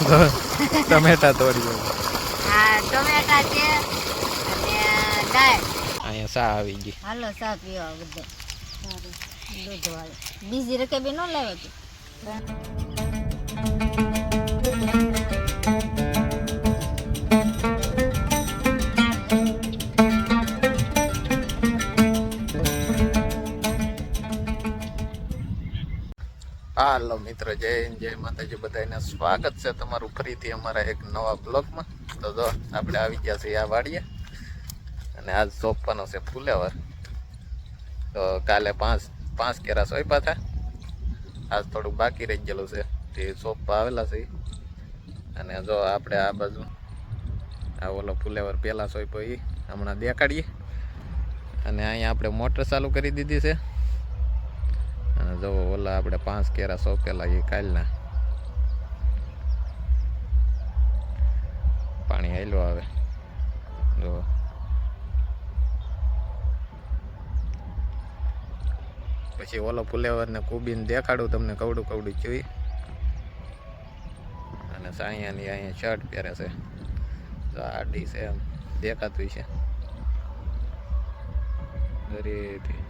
ટમેટા તોડી હા ટમેટા છે અને દાળ. અહીંયા સા આવી ગઈ. હાલો સા પીવા બધે. દૂધ વાળો. બીજી રકેબી ન લાવ્યો હાલો મિત્રો જય હિન્દ, જય માતાજી. બધાને સ્વાગત છે તમારું ફરીથી અમારા એક નવા બ્લોગમાં. તો જો આપણે આવી ગયા છીએ આ વાડીએ. અને આજ સોંપવાનો છે ફૂલેવર. તો કાલે પાંચ પાંચ કેરા સોંપ્યા હતા. આજ થોડુંક બાકી રહી ગયેલું છે. તે સોંપવા આવેલા છે. અને જો આપણે આ બાજુ આ ઓલો ફૂલેવર પહેલાં સોંપ્યો એ હમણાં દેખાડીએ. અને અહીંયા આપણે મોટર ચાલુ કરી દીધી છે. અને જો ઓલા આપણે પાંચ કેરા સોંપેલા એ કાલના. પાણી આયલું આવે. જો પછી ઓલો ફુલેવર ને કુબીને દેખાડું, તમને કવડું કવડું જોઈ. અને સાયાની અહીંયા શર્ટ પહેરે છે. સાડી છે એમ. દેખાતું છે. દરેથી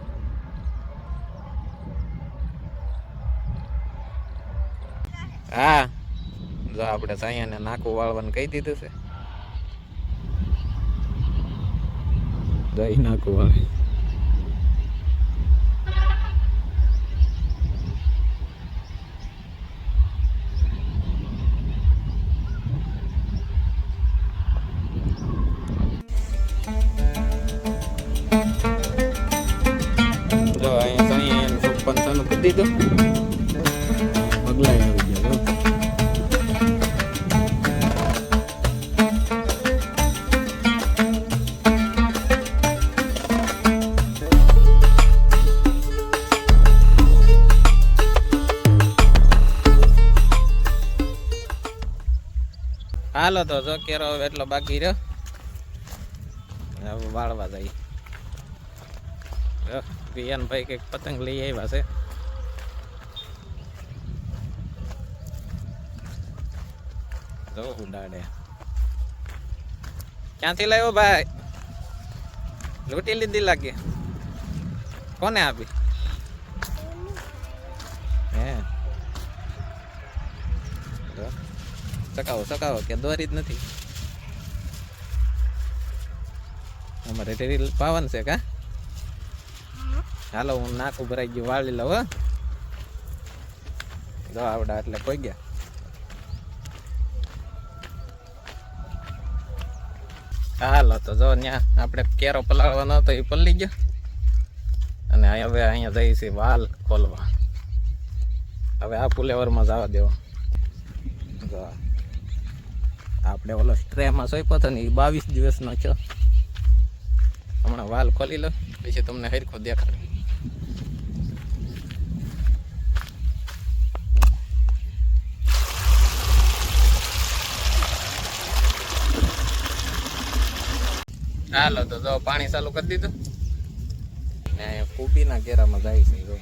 હા. જો આપણે સાયાને નાકું વાળવાનું કહી દીધું છે. દહીં નાકું વાળે. હાલો તો જો કેરો એટલો બાકી રહ્યો. હવે વાળવા જાય રિયાન ભાઈ કંઈક પતંગ લઈ આવ્યા છે. જો ઉડાડે ક્યાંથી લાવ્યો ભાઈ? લૂંટી લીધી લાગે. કોને આપી? સકાવો સકાવો, કે દોરી જ નથી. અમારે ટેરી પાવન છે કા? હાલો, હું નાક ભરાઈ ગયું, વાળી લઉં, હો. જો આવડા એટલે કોઈ ગયા. હાલો, તો જો ત્યાં આપણે કેરો પલાળવાનો હતો, એ પલળી ગયો. અને હવે અહીંયા જઈ છે વાલ ખોલવા. હવે આ ફુલેવરમાં જવા દેવો. જો આપણે ઓલો સ્ટ્રેમાં સોંપ્યો હતો ને એ બાવીસ દિવસનો છો. હમણાં વાલ ખોલી લો, પછી તમને હરખો દેખાડ. હાલો તો જો પાણી ચાલુ કરી દીધું. ને કુબીના ઘેરામાં જાય છે, જો.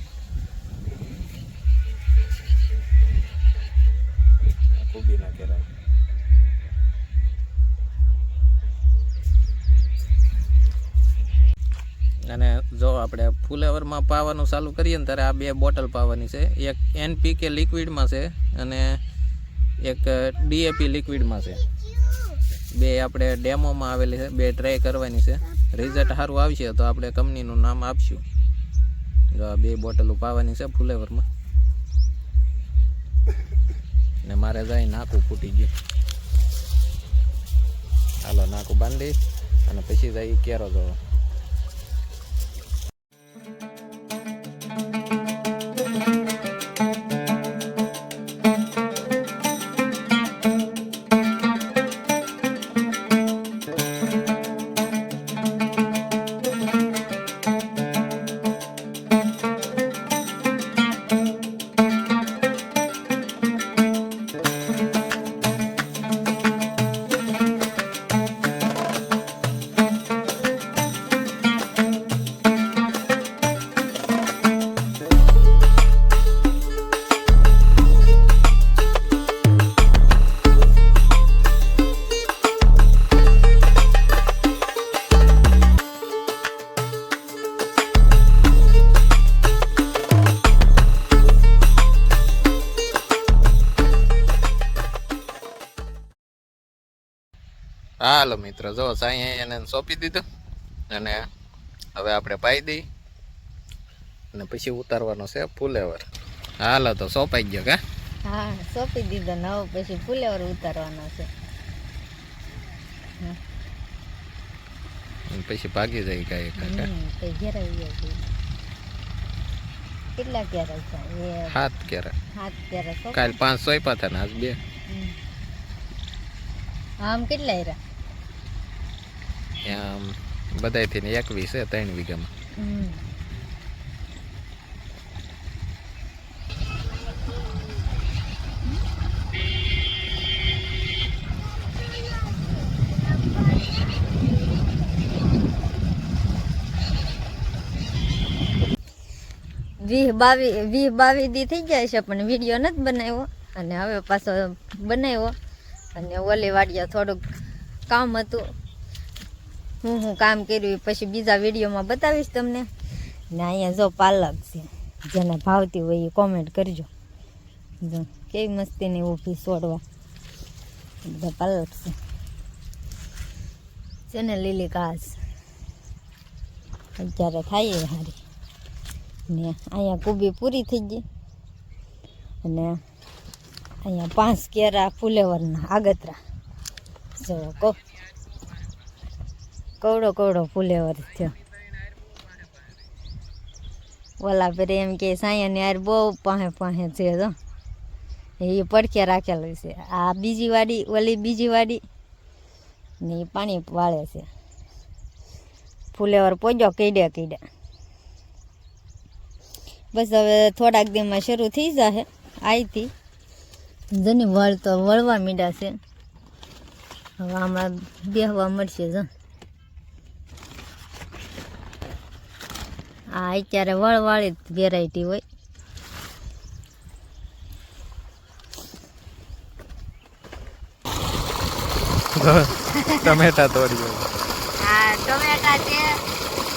કુબીના કેરા આપણે ફુલેવરમાં પાવાનું ચાલુ કરીએ ને ત્યારે આ બે બોટલ પાવાની છે. એક એનપીકે લિક્વિડમાં છે અને એક ડીએપી લિક્વિડમાં છે. બે આપણે ડેમોમાં આવેલી છે, બે ટ્રાય કરવાની છે. રિઝલ્ટ સારું આવશે તો આપણે કંપનીનું નામ આપશું. જો આ બે બોટલો પાવાની છે ફુલેવરમાં. ને મારે જાય નાકું ફૂટી ગયું. હાલો, નાકું બાંધી અને પછી જાય કેરો જોવો. હાલો મિત્રો જો સાંઈ એને સોંપી દીધું. અને હવે આપણે પાઈ દઈ. અને પછી ઉતારવાનો છે ફુલેવર. હાલો તો સોંપાઈ ગયો કા? હા સોંપી દીધો નવો પછી ફુલેવર ઉતારવાનો છે. પછી ભાગી જાય કાંઈ કાકા ઘેરાઈ કેટલા કેરા છે સાત ક્યારે? હાથ ક્યારે કાલ પાંચ સોંપ્યા હતા ને આજ બે. આમ કેટલા આવ્યા આમ, બધાયથી ને એકવીસ ત્રણ વીઘામાં. વીહ વીસ વીહ બાવીસ દી થઈ જાય છે, પણ વીડિયો નથી બનાવ્યો. અને હવે પાછો બનાવ્યો. અને ઓલી વાડિયા થોડુંક કામ હતું. હું હું કામ કર્યું પછી બીજા વિડીયોમાં બતાવીશ તમને. ને અહીંયા જો પાલક છે. જેને ભાવતી હોય એ કોમેન્ટ કરજો. જો, કેવી મસ્તીની ઊભી છોડવા બધા પાલક છે. છે ને લીલી ઘાસ. અત્યારે થાય એ હારી. ને અહીંયા કુબી પૂરી થઈ ગઈ. અને અહીંયા પાંચ કેરા ફુલેવરના આગતરા. જો, કો. કવડો કવડો ફૂલેવર થયો ઓલા પર એમ કે સાયાની યાર બહુ પાસે પાસે છે જો. એ પડખે રાખેલું છે. આ બીજી વાડી, ઓલી બીજી વાડી ને એ પાણી વાળે છે. ફૂલેવર પોજો કીડે કીડે બસ હવે થોડાક દિનમાં શરૂ થઈ જશે આઈથી. જેની વળ તો વળવા મીડા છે. હવે આમાં બેહવા મળશે જો. આ અત્યારે વળવાળી વેરાયટી હોય. ટમેટા તોડ્યું હા ટમેટા છે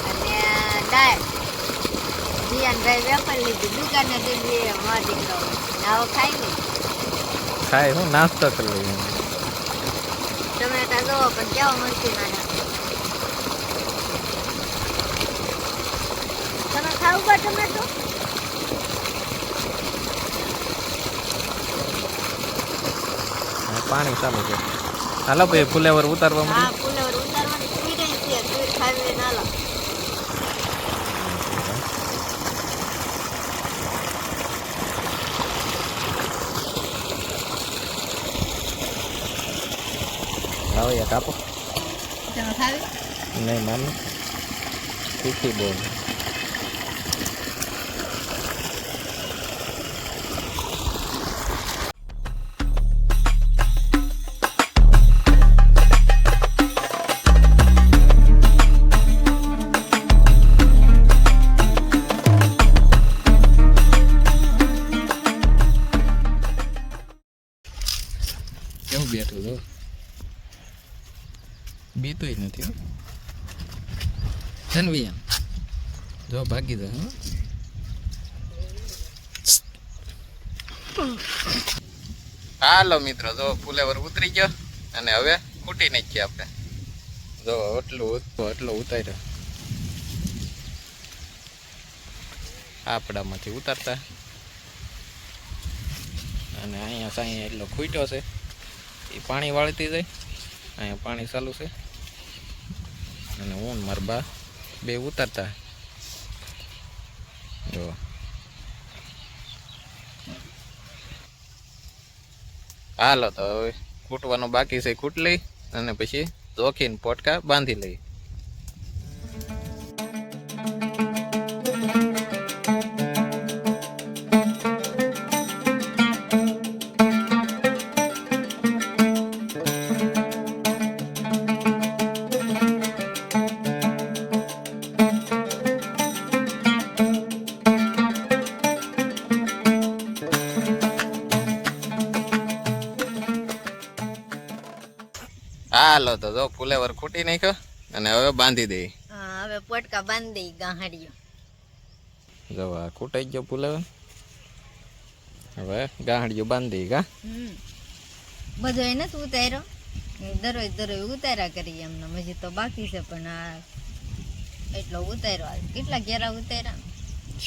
અને દાળ. જીયાનભાઈ વેપાર લીધી દુકાને દીધી મારી દીકરો આવો ખાઈ લે. ખાય હું નાસ્તો કરી લઈએ ટમેટા જોવો પણ કેવો મસ્તી ના તમે ટમેટો પાણી ચાલુ છે. હાલો ભાઈ ફુલેવર ઉતારવા હા ફુલેવર ઉતારવાની છે. ખાવી લાવો કાપો. તમે ખાવી નહીં માનું. તીખી બહુ હો હાલો મિત્રો, જો ફુલેવર ઉતરી ગયો અને હવે કૂટી નાખીએ આપણે. જો એટલું ઉત- ઉતાર્યો. આપડામાંથી ઉતારતા. અને અહીંયા સાંઈ એટલો ખૂટ્યો છે. એ પાણી વાળતી જાય. અહીંયા પાણી ચાલુ છે. અને ઊન મારા બા બે ઉતારતા જો હાલો તો હવે કૂટવાનું બાકી છે કૂટ લઈ અને પછી ચોખીને પોટકા બાંધી લઈ. હાલો તો જો ફુલેવર ખૂટી નાખ્યો અને હવે બાંધી દઈ હા હવે પોટકા બાંધી દઈ ગાંહડીઓ. જો આ ખૂટાઈ ગયો ફુલેવર. હવે ગાંહડિયું બાંધી કા હમ. બધો એને શું ઉતાર્યો. દરરોજ દરરોજ ઉતાર્યા કરીએ એમને. હજી તો બાકી છે પણ આ એટલો ઉતાર્યો. કેટલા કેરા ઉતાર્યા?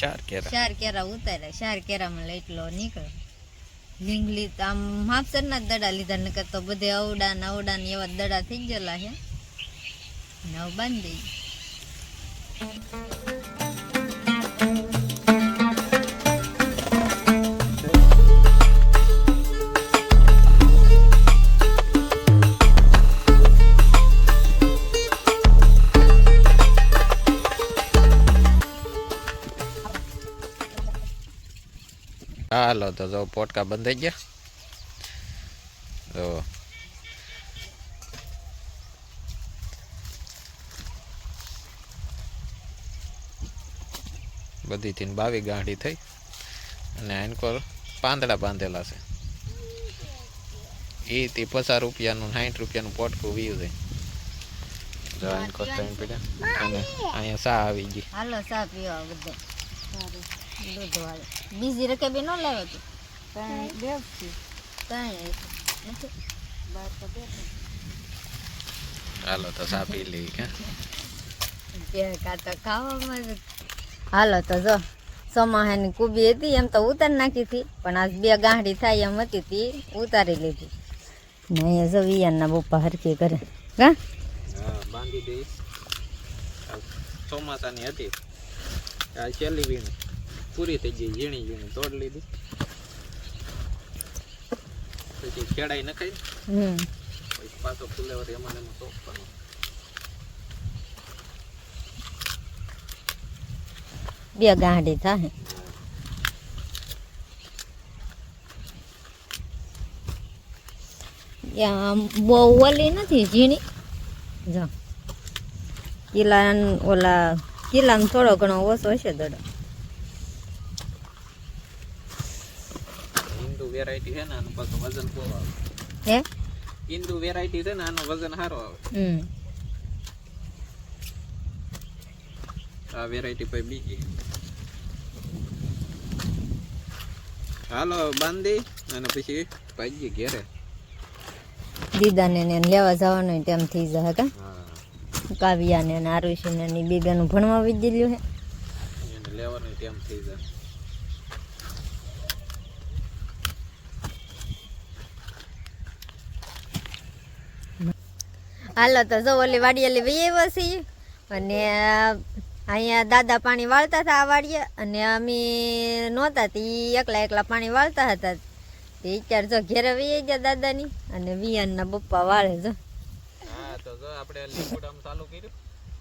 ચાર કેરા. ચાર કેરા ઉતાર્યા. ચાર કેરામાં એટલો નીકળે લીંગલી આમ માપસરના જ દડા લીધા ને તો બધે અવડા ને ને એવા દડા થઈ ગયેલા છે. ને હવે બાંધી દઈએ. હાલો, તો જો પોટકા બંધાઈ ગયા. તો બધી થી બાવી ગાંઠી થઈ. અને એનકોર પાંદડા બાંધેલા છે. એ તે પચાસ રૂપિયાનું સાઠ રૂપિયાનું પોટકું વીયું છે. અને અહીંયા સા આવી ગઈ. હાલો સા પીવા બધે. દૂધ વાળે બીજી રકેબી ન લાવે તું. ત્રણ નથી? હાલો તો સા પી લઈ કે? બે કાંટા ખાવામાં હાલો તો જો સમાહાની કુબી હતી એમ તો ઉતારી નાખી હતી પણ આજ બે ગાંઠી થાય એમ હતી તી ઉતારી લીધી. ને અહીંયા જો વિયાનના પપ્પા હરખી કરે. કા હા બાંધી ચોમાસાની હતી. આ છેલ્લી વીણ. પૂરી થઈ ગઈ ઝીણી ઝીણી તોડ લીધી. પછી ખેડાઈ નખાઈ. હમ. પછી ફુલેવર એમાં એમાં સોંપવાનો બે ગાંઠી થાય બહુ ઓલી નથી ઝીણી? જો. કિલા ઓલા કિલ્લામાં થોડો ઘણો ઓછો હશે દડો હિન્દુ વેરાયટી છે ને આનું પાછું વજન બહુ આવે. હે? હિન્દુ વેરાયટી છે ને આનું વજન સારો આવે. હમ. આ વેરાયટી પછી બીજી. હાલો બાંધી અને પછી ભાગીએ ઘેરે. દીદાને ને લેવા જવાનો ટાઈમ થઈ જાય કા? હા. કાવ્યાને ને આરુષિને ને બે નું ભણવા વિજેલ્યું હે. લેવાનો ટાઈમ થઈ જાય. હાલો તો જો ઓલી વાડિયાલી વી આવ્યા છીએ અને અહીંયા દાદા પાણી વાળતા હતા આ વાડીએ અને અમે નહોતા તે એકલા એકલા પાણી વાળતા હતા. તે અત્યારે જો ઘેરે વહી ગયા દાદાની અને વિયાનના બપ્પા વાળે જો. હા તો જો આપણે લીંબુડામ ચાલુ કર્યું.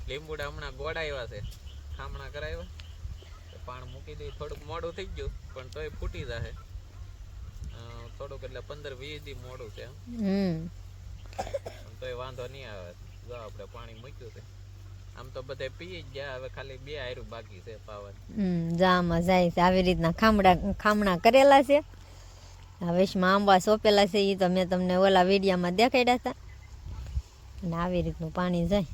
લીંબુડા હમણાં ગોળાવ્યા છે. ખામણા કરાવ્યા પાણી મૂકી દઈ થોડુંક મોડું થઈ ગયું પણ તોય ફૂટી જશે થોડુંક એટલે પંદર વીસ દી મોડું છે હમ. પણ એ વાંધો નહીં આવે. જો આપણે પાણી મૂક્યું છે. આમ તો બધે પી જ ગયા હવે ખાલી બે આયરું બાકી છે પાવર હમ જામાં જાય છે. આવી રીતના ખામડા ખામણા કરેલા છે. આ વેશમાં આંબા સોંપેલા છે એ તો મેં તમને ઓલા વિડીયામાં દેખાડ્યા હતા. અને આવી રીતનું પાણી જાય.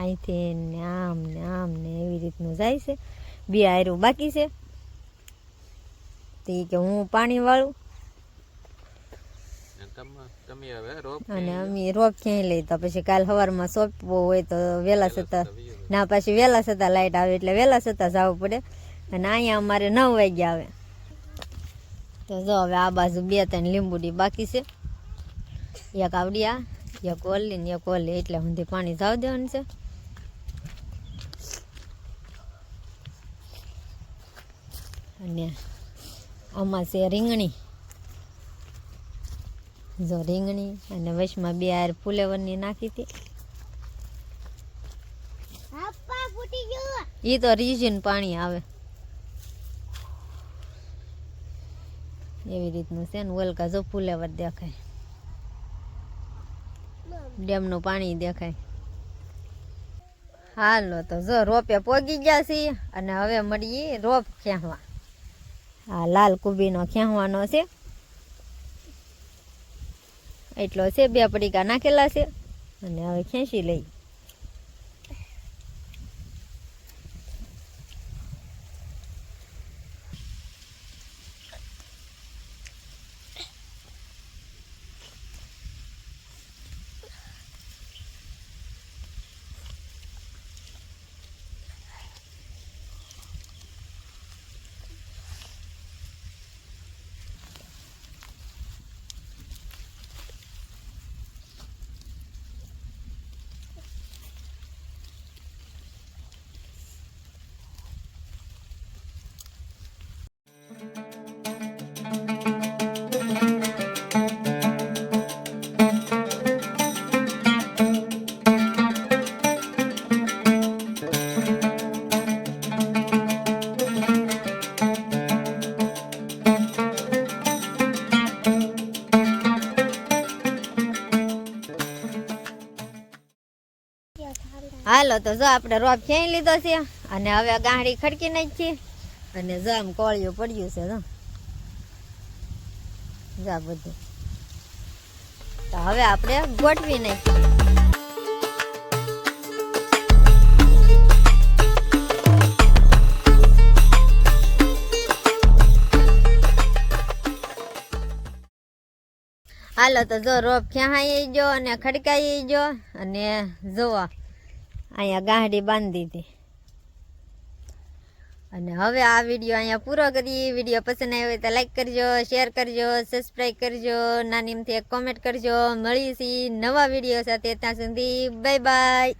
અહીંથી ને આમ ને આમ ને એવી રીતનું જાય છે. બે આયરું બાકી છે. તો કે હું પાણી વાળું. અને અમે રોપ ક્યાંય લઈ તો પછી કાલ સવારમાં સોંપવો હોય તો વહેલા છતાં ના પછી વહેલા છતાં લાઇટ આવે એટલે વહેલા છતાં જવું પડે. અને અહીંયા અમારે નવ વાગ્યા આવે. તો જો હવે આ બાજુ બે ત્રણ લીંબુડી બાકી છે. એક આવડિયા એક ઓલી ને એક ઓલી એટલે સુધી પાણી જાવ દેવાનું છે. અને આમાં છે રીંગણી. જો રીંગણી અને વચમાં બે આર ફુલેવરની નાખી હતી. એ તો રીઝીન પાણી આવે. એવી રીતનું છે ને ઓલકા જો ફુલેવર દેખાય. ડેમનું પાણી દેખાય. હાલો તો જો રોપે પોગી ગયા છીએ અને હવે મળીએ રોપ ખેંચવા. આ લાલ કુબીનો ખેંચવાનો છે. એટલો છે બે પડીકા નાખેલા છે. અને હવે ખેંચી લઈ. હાલો તો જો આપણે રોપ ખેંચી લીધો છે અને હવે ગાંડી ખડકી નાખી અને જો આમ કોળિયું પડ્યું છે, જો. જા બધું. તો હવે આપણે ગોઠવી નાખીએ. હાલો, તો જો રોપ ક્યાં ગયો અને ખડકાઈ ગયો. અને જુઓ. અહીંયા ગાંહડી બાંધી દીધી અને હવે આ વીડિયો અહીંયા પૂરો કરી વીડિયો પસંદ આવ્યો હોય તો લાઈક કરજો શેર કરજો સબસ્ક્રાઈબ કરજો, નાનીમથી એક કોમેન્ટ કરજો. મળીશી નવા વીડિયો સાથે ત્યાં સુધી. Bye bye